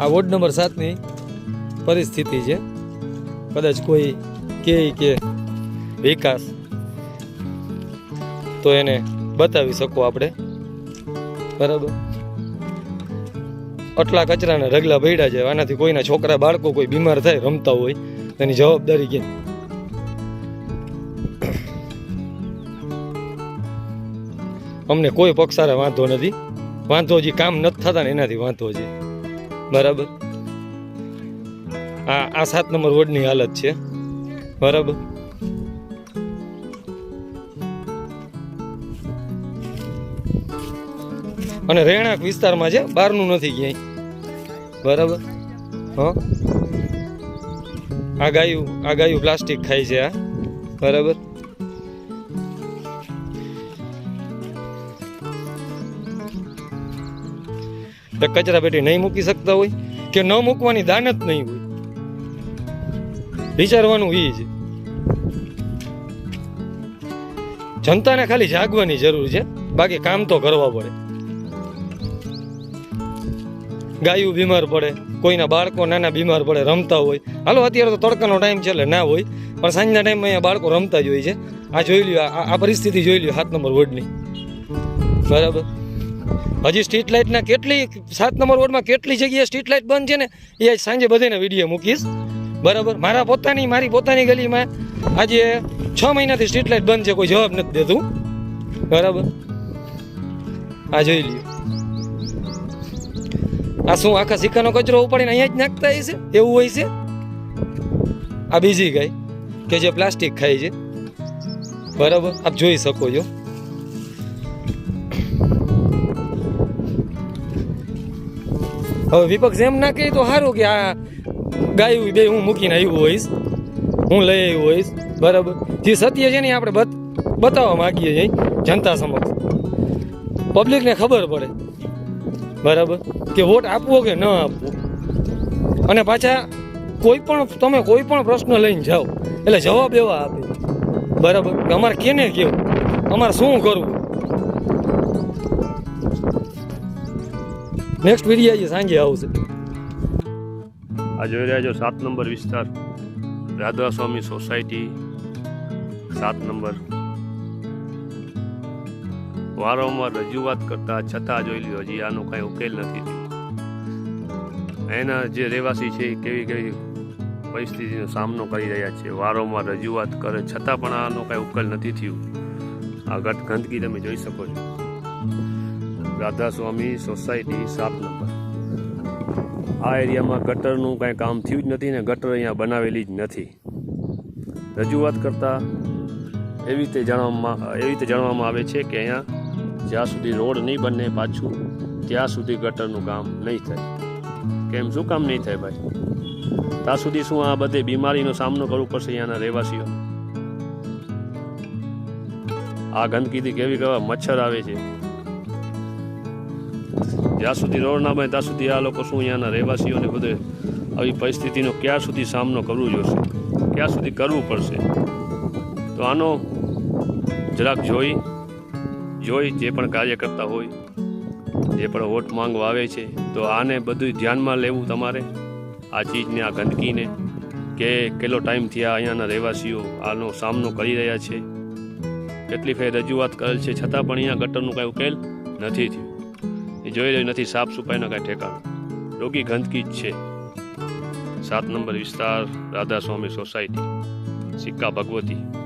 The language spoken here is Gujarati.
આ વોર્ડ નંબર સાતની પરિસ્થિતિ છે. કદાચ કોઈ કે કે વિકાસ. તો એને બતાવી શકો આપણે. બરાબર? આટલા કચરાના રગલા ભર્યા છે, આનાથી કોઈના છોકરા, બાળકો કોઈ બીમાર થાય, રમતા હોય તેની જવાબદારી કેમ અમને કોઈ પક્ષારે વાંધો નથી. વાંધો જે કામ નથી થતા ને એનાથી વાંધો છે. બરાબર. આ આ સાત નંબર વોર્ડની હાલત છે. બરાબર. અને રહેણાંક વિસ્તારમાં છે બહારનું નથી ક્યાંય. બરાબર. હા? આ ગાયું આ ગાયું પ્લાસ્ટિક ખાય છે, આ. બરાબર. તો કચરા પેટી નહીં મૂકી શકતા હોય કે ન મૂકવાની દાન જ નહીં હોય? વિચારવાનું એ છે. જનતાને ખાલી જાગવાની જરૂર છે. બાકી કામ તો કરવા પડે. ગાયું બીમાર પડે, કોઈના બાળકો નાના બીમાર પડે, રમતા હોય. હાલો, અત્યારે તો તડકાનો ટાઈમ છે એટલે ના હોય. પણ સાંજના ટાઈમમાં અહીંયા બાળકો રમતા જ હોય છે. આ જોઈ લ્યો, આ પરિસ્થિતિ જોઈ લ્યો સાત નંબર વોર્ડની બરાબર? હજી સ્ટ્રીટ લાઇટના કેટલી, સાત નંબર વોર્ડમાં કેટલી જગ્યાએ સ્ટ્રીટ લાઇટ બંધ છે ને, એ સાંજે બધાને વીડિયો મૂકીશ. બરાબર? મારા પોતાની, મારી પોતાની ગલીમાં આજે છ મહિનાથી સ્ટ્રીટ લાઇટ બંધ છે, કોઈ જવાબ નથી દેતું. બરાબર? આ જોઈ લ્યો. આ શું, આખા સિક્કાનો કચરો ઉપાડીને અહીંયા જ નાખતા હશે? એવું હોય છે? આ બીજી ગાય, કે જે પ્લાસ્ટિક ખાય છે. બરાબર? આપ જોઈ શકો છો. હવે વિપક્ષ એમ ના કહે તો સારું કે આ ગાયું બે હું મૂકીને આવ્યો હોઈશ. હું લઈ આવ્યો હોઈશ. બરાબર? જે સત્ય છે ને આપણે બત બતાવવા માગીએ છીએ જનતા સમક્ષ. પબ્લિકને ખબર પડે. બરાબર? કે વોટ આપવો કે ન આપવો. અને પાછા કોઈ પણ તમે કોઈ પણ પ્રશ્ન લઈને જાઓ. એટલે જવાબ એવા આપે. બરાબર? અમારે કેને કેવું અમારે શું કરવું? નેક્સ્ટ વીડિયો આજે સાંજે આવશે આ જોઈ રહ્યા છો સાત નંબર વિસ્તાર રાધા સ્વામી સોસાયટી સાત નંબર વારંવાર રજૂઆત કરતા છતાં જોઈ લ્યો હજી આનો કાંઈ ઉકેલ નથી. એના જે રહેવાસી છે કેવી કેવી પરિસ્થિતિનો સામનો કરી રહ્યા છે. વારંવાર રજૂઆત કરે, છતાં પણ આનો કાંઈ ઉકેલ નથી થયું. આ ગંદકી તમે જોઈ શકો છો. રાધા સ્વામી સોસાયટી સાત નંબર. આ એરિયામાં ગટરનું કાંઈ કામ થયું જ નથી ને ગટર અહીંયા બનાવેલી જ નથી. રજૂઆત કરતાં એવી રીતે જાણવામાં એવી રીતે જાણવામાં આવે છે કે અહીંયા જ્યાં સુધી રોડ નહીં બને પાછું, ત્યાં સુધી ગટરનું કામ નહીં થાય. કેમ? શું કામ નહીં થાય ભાઈ? ત્યાં સુધી શું આ બધે બીમારીનો સામનો કરવો પડશે અહીંયાના રહેવાસીઓ? આ ગંદકીથી કેવી કેવા મચ્છર આવે છે. જ્યાં સુધી રોડ ના બને ત્યાં સુધી આ લોકો શું અહીંયાના રહેવાસીઓને બધે આવી પરિસ્થિતિનો ક્યાં સુધી સામનો કરવો જોશે? ક્યાં સુધી કરવું પડશે? તો આનો જરાક જોઈ જોઈ જે પણ કાર્ય કરતા હોય, જે પણ વોટ માંગવા આવે છે, તો આને બધું ધ્યાનમાં લેવું તમારે, આ ચીજને, આ ગંદકીને, કે કેટલો ટાઈમથી આ અહીંયાના રહેવાસીઓ આનો સામનો કરી રહ્યા છે? કેટલી ફેર રજૂઆત કરેલ છે? છતાં પણ અહીંયા ગટરનું કાંઈ ઉકેલ નથી થયું. જોઈ રહ્યું નથી સાફ સફાઈનો કાંઈ ઠેકાણ. રોગી ગંદકી જ છે. સાત નંબર વિસ્તાર રાધા સ્વામી સોસાયટી, સિક્કા ભગવતી.